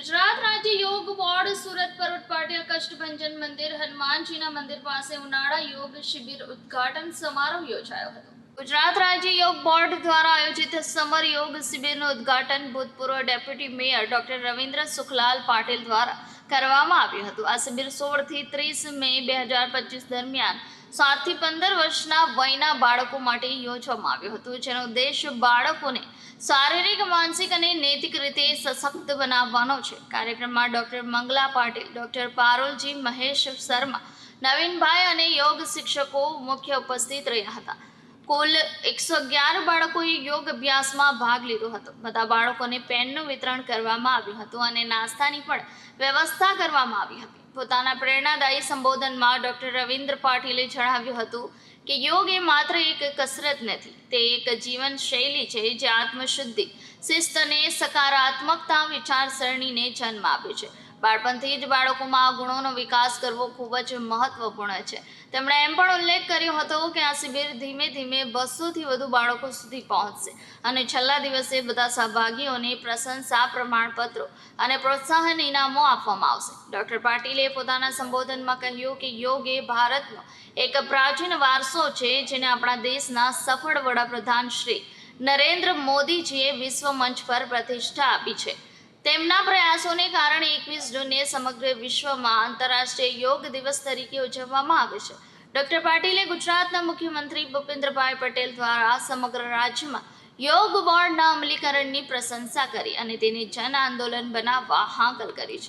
ગુજરાત રાજ્ય યોગ બોર્ડ સુરત પરોટ પાટિયા કષ્ટભંજન મંદિર હનુમાનજીના મંદિર પાસે ઉનાળા યોગ શિબિર ઉદ્ઘાટન સમારોહ યોજાયો હતો. ગુજરાત રાજ્ય યોગ બોર્ડ દ્વારા આયોજિત સમર યોગ શિબિરનું ઉદ્ઘાટન ભૂતપૂર્વ deputy mayor doctor Ravindra Sukhlal Patil દ્વારા કરવામાં આવ્યું હતું. આ શિબિર સોળથી ત્રીસ મે બે હજાર પચીસ દરમિયાન સાતથી પંદર વર્ષના વયના બાળકો માટે યોજવામાં આવ્યું હતું, જેનો ઉદ્દેશ બાળકોને શારીરિક, માનસિક અને નૈતિક રીતે સશક્ત બનાવવાનો છે. કાર્યક્રમમાં ડોક્ટર મંગલા પાટીલ, ડોક્ટર પારોલજી મહેશ શર્મા, નવીનભાઈ અને યોગ શિક્ષકો મુખ્ય ઉપસ્થિત રહ્યા હતા. કુલ એકસો અગિયાર બાળકોએ યોગ અભ્યાસમાં ભાગ લીધો હતો. બધા બાળકોને પેનનું વિતરણ કરવામાં આવ્યું હતું અને નાસ્તાની પણ વ્યવસ્થા કરવામાં આવી હતી. પોતાના પ્રેરણાદાયી સંબોધનમાં ડૉક્ટર રવિન્દ્ર પાટીલે જણાવ્યું હતું કે યોગ એ માત્ર એક કસરત નથી, તે એક જીવન શૈલી છે જે આત્મશુદ્ધિ, શિસ્ત અને સકારાત્મકતા વિચારસરણીને જન્મ આપે છે. બાળપણથી જ બાળકોમાં આ ગુણોનો વિકાસ કરવો ખૂબ જ મહત્વપૂર્ણ છે. તેમણે એમ પણ ઉલ્લેખ કર્યો હતો કે આ શિબિર ધીમે ધીમે બસોથી વધુ બાળકો સુધી પહોંચશે અને છેલ્લા દિવસે બધા સહભાગીઓને પ્રશંસા પ્રમાણપત્રો અને પ્રોત્સાહન ઇનામો આપવામાં આવશે. ડોક્ટર પાટીલે પોતાના સંબોધનમાં કહ્યું કે યોગ એ ભારતનો એક પ્રાચીન વારસો છે, જેને આપણા દેશના સફળ વડાપ્રધાન શ્રી નરેન્દ્ર મોદીજીએ વિશ્વ મંચ પર પ્રતિષ્ઠા આપી છે. તેમના પ્રયાસોને કારણે એકવીસ જૂને સમગ્ર વિશ્વમાં આંતરરાષ્ટ્રીય યોગ દિવસ તરીકે ઉજવવામાં આવે છે. ડોક્ટર પાટીલે ગુજરાતના મુખ્યમંત્રી ભૂપેન્દ્રભાઈ પટેલ દ્વારા સમગ્ર રાજ્યમાં યોગ બોર્ડના અમલીકરણની પ્રશંસા કરી અને તેને જન આંદોલન બનાવવા હાંકલ કરી છે.